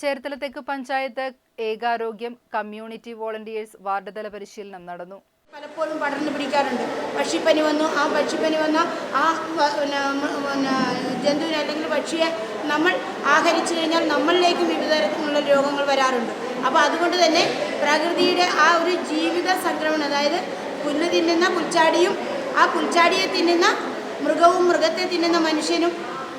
ചേർത്തല തെക്ക് പഞ്ചായത്ത് ഏകാരോഗ്യം community volunteers ward തല പരിശീലനം നടന്നു. പലപ്പോഴും പടർന്നു പിടിക്കാറുണ്ട്. പക്ഷിപ്പനി വന്നു. ആ പക്ഷിപ്പനി വന്ന ആ പിന്നെ ജന്തുവിനെ അല്ലെങ്കിൽ പക്ഷിയെ നമ്മൾ ആഹരിച്ചു കഴിഞ്ഞാൽ നമ്മളിലേക്കും വിവിധ തരത്തിലുള്ള രോഗങ്ങൾ വരാറുണ്ട്. അപ്പോൾ അതുകൊണ്ട് തന്നെ പ്രകൃതിയുടെ ആ ഒരു ജീവിത സംക്രമണം അതായത് പുല്ല് തിന്നുന്ന പുൽച്ചാടിയും ആ പുൽച്ചാടിയെ തിന്നുന്ന മൃഗവും മൃഗത്തെ തിന്നുന്ന മനുഷ്യനും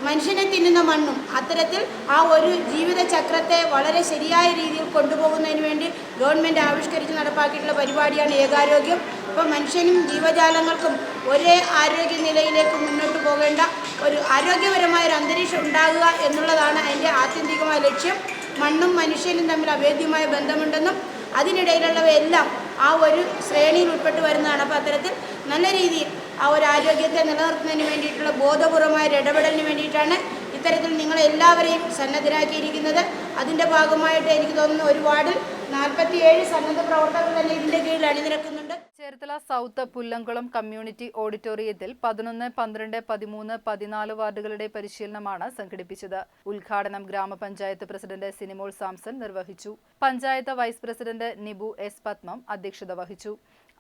മനുഷ്യനെ തിന്നുന്ന മണ്ണും അത്തരത്തിൽ ആ ഒരു ജീവിതചക്രത്തെ വളരെ ശരിയായ രീതിയിൽ കൊണ്ടുപോകുന്നതിന് വേണ്ടി ഗവൺമെന്റ് ആവിഷ്കരിച്ച് നടപ്പാക്കിയിട്ടുള്ള പരിപാടിയാണ് ഏകാരോഗ്യം. അപ്പോൾ മനുഷ്യനും ജീവജാലങ്ങൾക്കും ഒരേ ആരോഗ്യ നിലയിലേക്ക് മുന്നോട്ട് പോകേണ്ട ഒരു ആരോഗ്യപരമായ ഒരു അന്തരീക്ഷം ഉണ്ടാകുക എന്നുള്ളതാണ് അതിന്റെ ആത്യന്തികമായ ലക്ഷ്യം. മണ്ണും മനുഷ്യനും തമ്മിൽ അഭേദ്യമായ ബന്ധമുണ്ടെന്നും അതിനിടയിലുള്ളവയെല്ലാം ആ ഒരു ശ്രേണിയിൽ ഉൾപ്പെട്ട് വരുന്നതാണ്. അപ്പോൾ അത്തരത്തിൽ നല്ല രീതിയിൽ ആ ഒരു ആരോഗ്യത്തെ നിലനിർത്തുന്നതിന് വേണ്ടിയിട്ടുള്ള ബോധപൂർവമായ ഒരു ഇടപെടലിന് വേണ്ടിയിട്ടാണ് ഇത്തരത്തിൽ നിങ്ങളെല്ലാവരെയും സന്നദ്ധരാക്കിയിരിക്കുന്നത്. അതിന്റെ ഭാഗമായിട്ട് എനിക്ക് തോന്നുന്നു ഒരു നാൽപ്പത്തിയേഴ് സന്നദ്ധ പ്രവർത്തകർ തന്നെ ഇതിന്റെ കീഴിൽ അണിനിരക്കുന്നുണ്ട്. ചേർത്തല സൗത്ത് പുല്ലംകുളം കമ്മ്യൂണിറ്റി ഓഡിറ്റോറിയത്തിൽ പതിനൊന്ന് പന്ത്രണ്ട് പതിമൂന്ന് പതിനാല് വാർഡുകളുടെ പരിശീലനമാണ് സംഘടിപ്പിച്ചത്. ഉദ്ഘാടനം ഗ്രാമപഞ്ചായത്ത് പ്രസിഡന്റ് സിനിമോൾ സാംസൺ നിർവഹിച്ചു. Panchayat vice president Nibu S Padmam അധ്യക്ഷത വഹിച്ചു.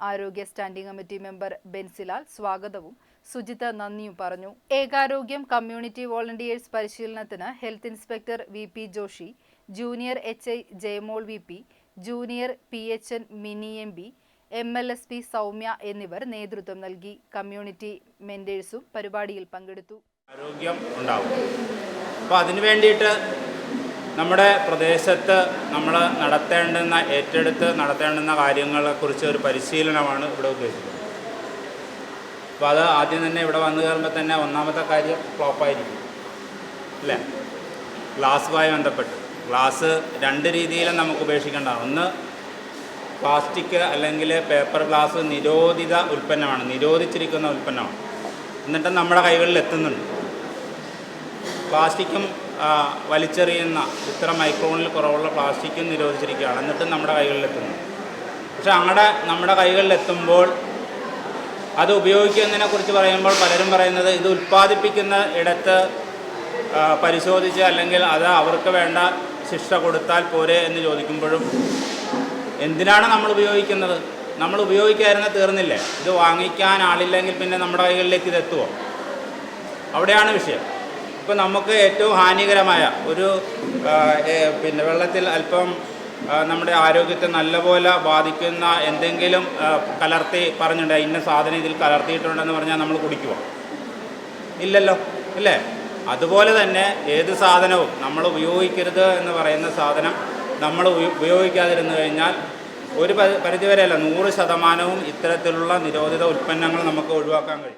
ആരോഗ്യ സ്റ്റാൻഡിംഗ് കമ്മിറ്റി മെമ്പർ ബെൻസിലാൽ സ്വാഗതവും സുജിത നന്ദിയും പറഞ്ഞു. ഏകാരോഗ്യം കമ്മ്യൂണിറ്റി വോളണ്ടിയേഴ്സ് പരിശീലനത്തിന് health inspector V P Joshi junior H I Jayamol V P junior P H N Mini M B M L S P Soumya എന്നിവർ നേതൃത്വം നൽകി. കമ്മ്യൂണിറ്റി മെന്റേഴ്സും പരിപാടിയിൽ പങ്കെടുത്തു. ആരോഗ്യം ഉണ്ടാവും. അപ്പോൾ അതിനു വേണ്ടിയിട്ട് നമ്മുടെ പ്രദേശത്ത് നമ്മൾ നടത്തേണ്ടുന്ന ഏറ്റെടുത്ത് നടത്തേണ്ടുന്ന കാര്യങ്ങളെക്കുറിച്ച് ഒരു പരിശീലനമാണ് ഇവിടെ ഉദ്ദേശിക്കുന്നത്. അപ്പോൾ അത് ആദ്യം തന്നെ ഇവിടെ വന്നു കയറുമ്പോൾ തന്നെ ഒന്നാമത്തെ കാര്യം ഫ്ലോപ്പായിരിക്കും അല്ലേ? ഗ്ലാസ്സുമായി ബന്ധപ്പെട്ട്. ഗ്ലാസ് രണ്ട് രീതിയിലും നമുക്ക് ഉപേക്ഷിക്കേണ്ട ഒന്ന് പ്ലാസ്റ്റിക് അല്ലെങ്കിൽ പേപ്പർ ഗ്ലാസ് നിരോധിത ഉൽപ്പന്നമാണ് നിരോധിച്ചിരിക്കുന്ന ഉൽപ്പന്നമാണ്. എന്നിട്ട് നമ്മുടെ കൈകളിൽ എത്തുന്നുണ്ട്. പ്ലാസ്റ്റിക്കും വലിച്ചെറിയുന്ന ഇത്ര മൈക്രോണിൽ കുറവുള്ള പ്ലാസ്റ്റിക്കും നിരോധിച്ചിരിക്കുകയാണ്. എന്നിട്ടും നമ്മുടെ കൈകളിൽ എത്തുന്നു. പക്ഷെ അങ്ങടെ നമ്മുടെ കൈകളിൽ എത്തുമ്പോൾ അത് ഉപയോഗിക്കുന്നതിനെ കുറിച്ച് പറയുമ്പോൾ പലരും പറയുന്നത് ഇത് ഉൽപ്പാദിപ്പിക്കുന്ന ഇടത്ത് പരിശോധിച്ച് അല്ലെങ്കിൽ അത് അവർക്ക് വേണ്ട ശിക്ഷ കൊടുത്താൽ പോരെ എന്ന് ചോദിക്കുമ്പോഴും എന്തിനാണ് നമ്മൾ ഉപയോഗിക്കുന്നത്? നമ്മൾ ഉപയോഗിക്കാതിരുന്ന തീർന്നില്ലേ? ഇത് വാങ്ങിക്കാൻ ആളില്ലെങ്കിൽ പിന്നെ നമ്മുടെ കൈകളിലേക്ക് ഇത് എത്തുമോ അവിടെയാണ് വിഷയം. ഇപ്പോൾ നമുക്ക് ഏറ്റവും ഹാനികരമായ ഒരു പിന്നെ വെള്ളത്തിൽ അല്പം നമ്മുടെ ആരോഗ്യത്തെ നല്ലപോലെ ബാധിക്കുന്ന എന്തെങ്കിലും കലർത്തി പറഞ്ഞിട്ടുണ്ട്. ഇന്ന സാധനം ഇതിൽ കലർത്തിയിട്ടുണ്ടെന്ന് പറഞ്ഞാൽ നമ്മൾ കുടിക്കുമോ ഇല്ലല്ലോ ഇല്ലേ? അതുപോലെ തന്നെ ഏത് സാധനവും നമ്മൾ ഉപയോഗിക്കരുത് എന്ന് പറയുന്ന സാധനം നമ്മൾ ഉപയോ- ഉപയോഗിക്കാതിരുന്നു കഴിഞ്ഞാൽ ഒരു പരി- പരിധിവരെയല്ല നൂറ് ശതമാനവും ഇത്തരത്തിലുള്ള നിരോധിത ഉൽപ്പന്നങ്ങൾ നമുക്ക് ഒഴിവാക്കാൻ കഴിയും.